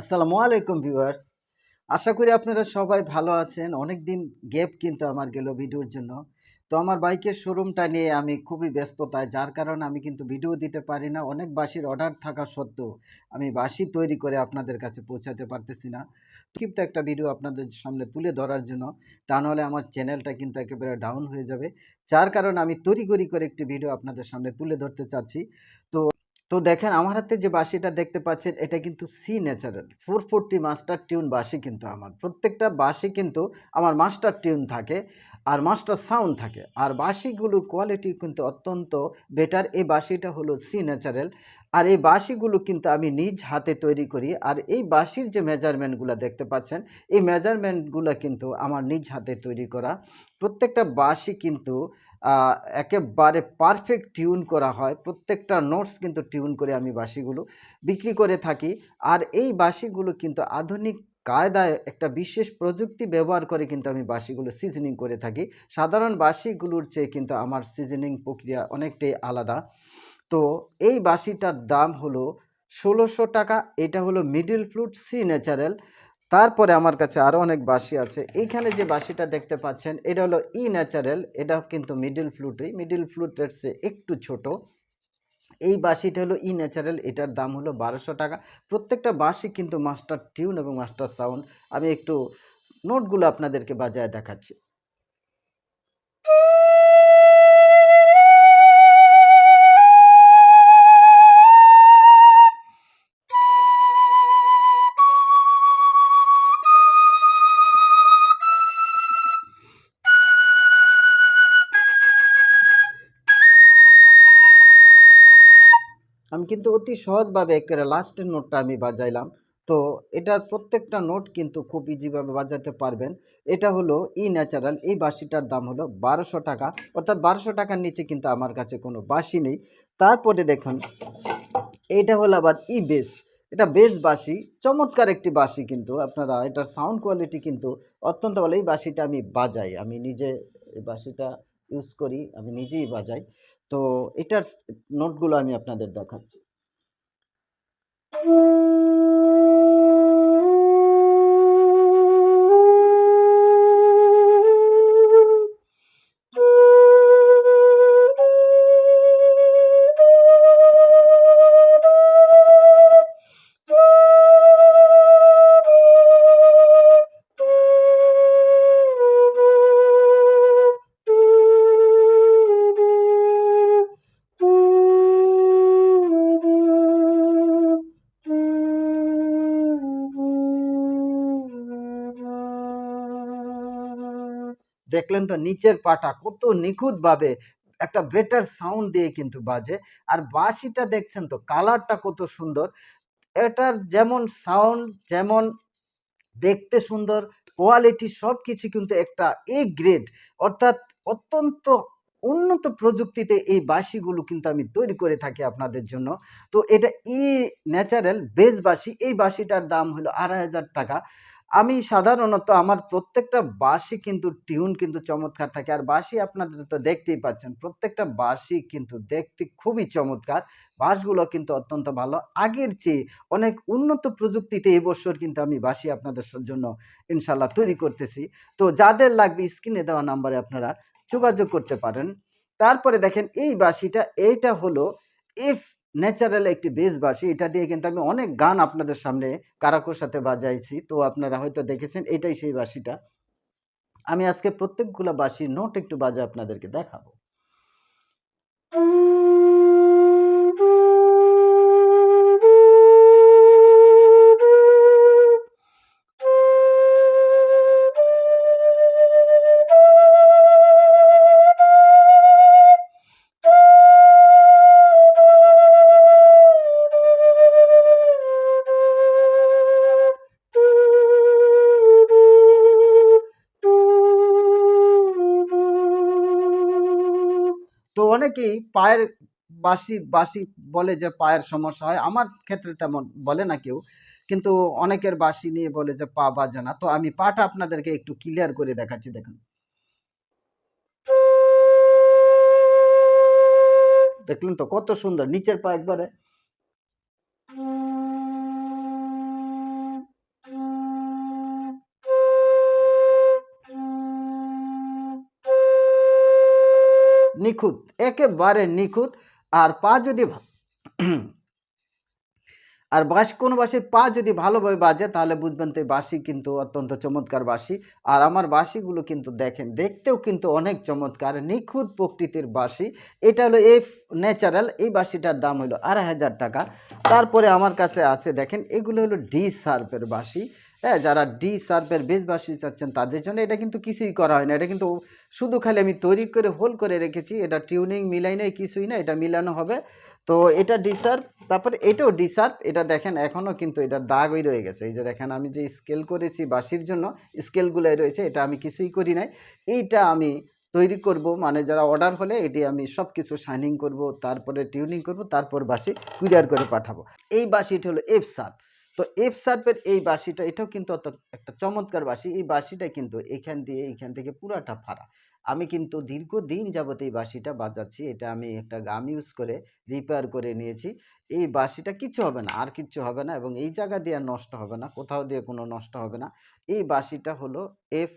আসসালামু আলাইকুম ভিউয়ার্স। আশা করি আপনারা সবাই ভালো আছেন। অনেক দিন গ্যাপ কিন্তু আমার গেল ভিডিওর জন্য। তো আমার বাইকের শোরুমটা নিয়ে আমি খুবই ব্যস্ততায়, যার কারণে আমি কিন্তু ভিডিও দিতে পারি না। অনেক বাসির অর্ডার থাকা সত্ত্বেও আমি বাসি তৈরি করে আপনাদের কাছে পৌঁছাতে পারতেছি না। কিন্তু একটা ভিডিও আপনাদের সামনে তুলে ধরার জন্য। তা নাহলে আমার চ্যানেলটা কিন্তু একেবারে ডাউন হয়ে যাবে। যার কারণে আমি তৈরি করি করে একটি ভিডিও আপনাদের সামনে তুলে ধরতে চাচ্ছি। তো তো দেখেন আমার হাতে যে বাঁশিটা দেখতে পাচ্ছেন, এটা কিন্তু C natural. Four forty master tune বাঁশি কিন্তু আমার। প্রত্যেকটা বাঁশি কিন্তু আমার মাস্টার টিউন থাকে আর মাস্টার সাউন্ড থাকে। আর বাঁশিগুলোর কোয়ালিটি কিন্তু অত্যন্ত বেটার। এই বাঁশিটা হলো সি ন্যাচারাল। আর এই বাঁশিগুলো কিন্তু আমি নিজ হাতে তৈরি করি। আর এই বাঁশির যে মেজারমেন্টগুলো দেখতে পাচ্ছেন, এই মেজারমেন্টগুলো কিন্তু আমার নিজ হাতে তৈরি করা। প্রত্যেকটা বাঁশি কিন্তু একেবারে পারফেক্ট টিউন করা হয়। প্রত্যেকটা নোটস কিন্তু টিউন করে আমি বাঁশিগুলো বিক্রি করে থাকি। আর এই বাঁশিগুলো কিন্তু আধুনিক কায়দায় একটা বিশেষ প্রযুক্তি ব্যবহার করে কিন্তু আমি বাঁশিগুলো সিজনিং করে থাকি। সাধারণ বাঁশিগুলোর চেয়ে কিন্তু আমার সিজনিং প্রক্রিয়া অনেকটাই আলাদা। তো এই বাঁশিটার দাম হলো ষোলোশো টাকা, এটা হলো মিডিল ফ্লুট সি ন্যাচারাল তারপরে আমার কাছে আরও অনেক বাসি আছে। এইখানে যে বাসিটা দেখতে পাচ্ছেন, এটা হলো ই ন্যাচারাল, এটা কিন্তু মিডিল ফ্লুটই। মিডিল ফ্লুটের চেয়ে একটু ছোট। এই বাঁশিটা হলো ই ন্যাচারাল, এটার দাম হলো বারোশো টাকা। প্রত্যেকটা বাঁশি কিন্তু মাস্টার টিউন এবং মাস্টার সাউন্ড। আমি একটু নোটগুলো আপনাদেরকে বাজায় দেখাচ্ছি। আমি কিন্তু অতি সহজভাবে একেবারে লাস্টের নোটটা আমি বাজাইলাম। তো এটার প্রত্যেকটা নোট কিন্তু খুব ইজিভাবে বাজাতে পারবেন। এটা হলো ই ন্যাচারাল এই বাঁশিটার দাম হলো বারোশো টাকা। অর্থাৎ বারোশো টাকার নিচে কিন্তু আমার কাছে কোনো বাঁশি নেই। তারপরে দেখুন, এইটা হলো আবার ই বেস এটা বেস বাঁশি, চমৎকার একটি বাঁশি কিন্তু। আপনারা এটার সাউন্ড কোয়ালিটি কিন্তু অত্যন্ত ভালো। এই বাঁশিটা আমি বাজাই। আমি নিজে এই বাঁশিটা ইউজ করি, আমি নিজেই বাজাই। তো এটার নোটগুলো আমি আপনাদের দেখাচ্ছি। দেখলেন তো নিচের পাটা কত নিখুঁতভাবে একটা বেটার সাউন্ড দিয়ে কিন্তু বাজে। আর বাঁশিটা দেখছেন তো কালারটা কত সুন্দর। এটার যেমন সাউন্ড যেমন দেখতে সুন্দর কোয়ালিটি সব কিছু কিন্তু একটা এ গ্রেড অর্থাৎ অত্যন্ত উন্নত প্রযুক্তিতে এই বাঁশিগুলো কিন্তু আমি তৈরি করে থাকি আপনাদের জন্য। তো এটা ই ন্যাচারাল বেস বাঁশি, এই বাঁশিটার দাম হলো আড়াই হাজার টাকা। আমি সাধারণত আমার প্রত্যেকটা বাঁশি কিন্তু টিউন কিন্তু চমৎকার থাকে। আর বাঁশি আপনাদের তো দেখতেই পাচ্ছেন, প্রত্যেকটা বাঁশি কিন্তু দেখতে খুবই চমৎকার। বাঁশগুলো কিন্তু অত্যন্ত ভালো। আগের চেয়ে অনেক উন্নত প্রযুক্তিতে এবছর কিন্তু আমি বাঁশি আপনাদের জন্য ইনশাল্লাহ তৈরি করতেছি। তো যাদের লাগবে স্ক্রিনে দেওয়া নাম্বারে আপনারা যোগাযোগ করতে পারেন। তারপরে দেখেন এই বাঁশিটা, এইটা হলো এফ ন্যাচারাল একটি বেস বাসি এটা দিয়ে কিন্তু আমি অনেক গান আপনাদের সামনে কারাকোর সাথে বাজাইছি। তো আপনারা হয়তো দেখেছেন, এটাই সেই বাসিটা আমি আজকে প্রত্যেকগুলো বাসির নোট একটু বাজে আপনাদেরকে দেখাবো। অনেকেই পায়ের বাসি বাসি বলে যে পায়ের সমস্যা হয়, আমার ক্ষেত্রে তেমন বলে না কেউ। কিন্তু অনেকের বাসি নিয়ে বলে যে পা বাজে না। তো আমি পাটা আপনাদেরকে একটু ক্লিয়ার করে দেখাচ্ছি, দেখুন। দেখলেন তো কত সুন্দর, নিচের পা একবারে নিখুঁত, একেবারে নিখুঁত। আর পা যদি আর বাঁশ কোনো বাঁশির পা যদি ভালোভাবে বাজে, তাহলে বুঝবেন তো এই বাঁশি কিন্তু অত্যন্ত চমৎকার বাঁশি। আর আমার বাঁশিগুলো কিন্তু দেখেন, দেখতেও কিন্তু অনেক চমৎকার, নিখুঁত প্রকৃতির বাঁশি। এটা হলো এফ ন্যাচারাল, এই বাঁশিটার দাম হলো আড়াই হাজার টাকা। তারপরে আমার কাছে আছে, দেখেন, এগুলো হলো ডি সার্পের বাঁশি। হ্যাঁ যারা ডি সার্পের বেশ বাঁশি চাচ্ছেন, তাদের জন্য এটা কিন্তু কিছুই করা হয় না। এটা কিন্তু শুধু খালি আমি তৈরি করে, হোল করে রেখেছি, এটা টিউনিং মিলাই নাই, কিছুই না এটা মিলানো হবে। তো এটা ডিসার্ভ তারপরে এটাও ডিসার্ভ এটা দেখেন এখনও কিন্তু এটা দাগই রয়ে গেছে। এই যে দেখেন, আমি যে স্কেল করেছি বাসির জন্য স্কেলগুলোই রয়েছে, এটা আমি কিছুই করি নাই। এইটা আমি তৈরি করব মানে যারা অর্ডার হলে, এটি আমি সব কিছু শাইনিং করব, তারপরে টিউনিং করব, তারপর বাসি কুরিয়ার করে পাঠাবো। এই বাসিটি হলো এফ সার্প তো এফ সার্পের এই বাসিটা এটাও কিন্তু অত একটা চমৎকার বাসি এই বাসিটা কিন্তু এখান দিয়ে, এখান থেকে পুরাটা ফাড়া। আমি কিন্তু দীর্ঘদিন যাবত এই বাসিটা বাজাচ্ছি। এটা আমি একটা গাম ইউজ করে রিপেয়ার করে নিয়েছি। এই বাসিটা কিচ্ছু হবে না, আর কিচ্ছু হবে না এবং এই জায়গা দিয়ে নষ্ট হবে না, কোথাও দিয়ে কোনো নষ্ট হবে না। এই বাসিটা হলো এফ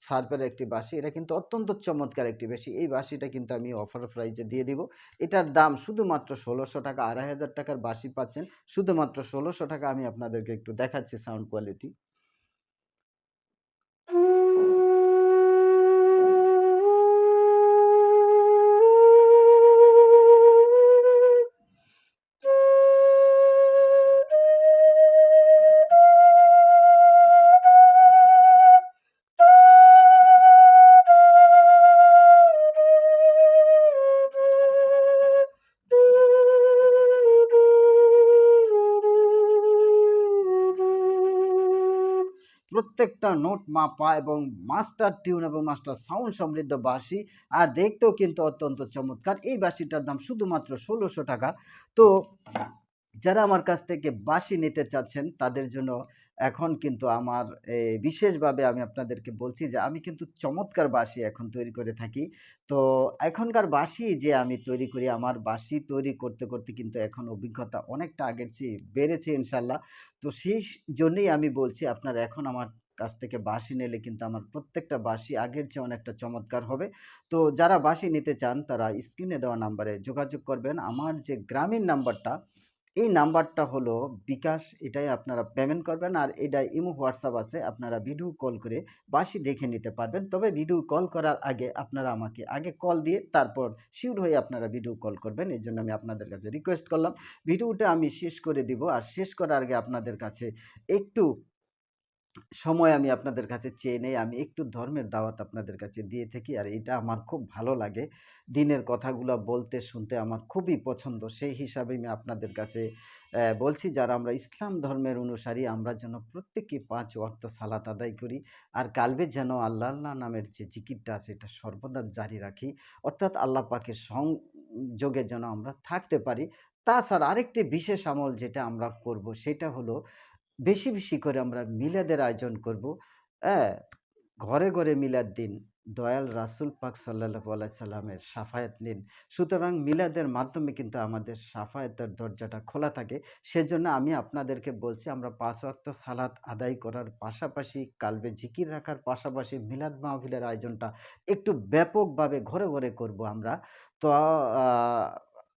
সার্পের একটি বাসি এটা কিন্তু অত্যন্ত চমৎকার একটি বাঁশি। এই বাসিটা কিন্তু আমি অফার প্রাইজে দিয়ে দিব। এটার দাম শুধুমাত্র ষোলোশো টাকা। আড়াই হাজার টাকার বাসি পাচ্ছেন। শুধুমাত্র ষোলোশো টাকা আমি আপনাদেরকে একটু দেখাচ্ছি সাউন্ড কোয়ালিটি প্রত্যেকটা নোট মাপা এবং মাস্টার টিউন এবং মাস্টার সাউন্ড সমৃদ্ধ বাঁশি। আর দেখতেও কিন্তু অত্যন্ত চমৎকার। এই বাঁশিটার দাম শুধুমাত্র ষোলোশো টাকা। তো যারা আমার কাছ থেকে বাঁশি নিতে চাচ্ছেন, তাদের জন্য এখন কিন্তু আমার বিশেষভাবে আমি আপনাদেরকে বলছি যে আমি কিন্তু চমৎকার বাঁশি এখন তৈরি করে থাকি। তো এখনকার বাঁশি যে আমি তৈরি করি, আমার বাঁশি তৈরি করতে করতে কিন্তু এখন অভিজ্ঞতা অনেকটা আগের চেয়ে বেড়েছে ইনশাল্লাহ। তো সেই জন্যই আমি বলছি, আপনারা এখন আমার কাছ থেকে বাঁশি নিলে কিন্তু আমার প্রত্যেকটা বাঁশি আগের চেয়ে অনেকটা চমৎকার হবে। তো যারা বাঁশি নিতে চান, তারা স্ক্রিনে দেওয়া নাম্বারে যোগাযোগ করবেন। আমার যে গ্রামীণ নাম্বারটা এই নাম্বারটা হলো বিকাশ, এটাই আপনারা পেমেন্ট করবেন। আর এটাই ইমো, হোয়াটসঅ্যাপ আছে, আপনারা ভিডিও কল করে বাসি দেখে নিতে পারবেন। তবে ভিডিও কল করার আগে আপনারা আমাকে আগে কল দিয়ে তারপর শিওর হয়ে আপনারা ভিডিও কল করবেন। এই জন্য আমি আপনাদের কাছে রিকোয়েস্ট করলাম। ভিডিওটা আমি শেষ করে দিব। আর শেষ করার আগে আপনাদের কাছে একটু সময় আমি আপনাদের কাছে চেয়ে নেই। আমি একটু ধর্মের দাওয়াত আপনাদের কাছে দিয়ে থাকি আর এটা আমার খুব ভালো লাগে। দিনের কথাগুলো বলতে, শুনতে আমার খুবই পছন্দ। সেই হিসাবে আমি আপনাদের কাছে বলছি যারা আমরা ইসলাম ধর্মের অনুসারী, আমরা যেন প্রত্যেকে পাঁচ ওয়াক্ত সালাত আদায় করি আর কালবে যেন আল্লাহ আল্লাহ নামের যে জিকিরটা আছে এটা সর্বদা জারি রাখি। অর্থাৎ আল্লাহ পাকের সংযোগে যেন আমরা থাকতে পারি। তাছাড়া আরেকটি বিশেষ আমল যেটা আমরা করব সেটা হলো বেশি বেশি করে আমরা মিলাদের আয়োজন করব। হ্যাঁ ঘরে ঘরে মিলাদ দিন। দয়াল রাসুল পাক সাল্লাহ সাল্লামের সাফায়াত নিন। সুতরাং মিলাদের মাধ্যমে কিন্তু আমাদের সাফায়াতের দরজাটা খোলা থাকে। সেজন্য আমি আপনাদেরকে বলছি, আমরা পাঁচ ওয়াক্ত সালাত আদায় করার পাশাপাশি, কালবে জিকির রাখার পাশাপাশি মিলাদ মাহফিলের আয়োজনটা একটু ব্যাপকভাবে ঘরে ঘরে করব আমরা। তো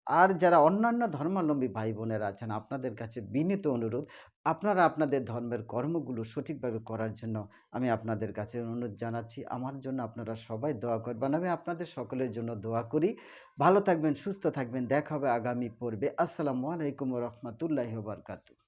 আর যারা অন্যান্য ধর্মাবলম্বী ভাই বোনেরা আছেন, আপনাদের কাছে বিনীত অনুরোধ, আপনারা আপনাদের ধর্মের কর্মগুলো সঠিকভাবে করার জন্য আমি আপনাদের কাছে অনুরোধ জানাচ্ছি। আমার জন্য আপনারা সবাই দোয়া করবেন। আমি আপনাদের সকলের জন্য দোয়া করি। ভালো থাকবেন, সুস্থ থাকবেন। দেখা হবে আগামী পর্বে। আসসালামু আলাইকুম রহমতুল্লাহ বারকাতু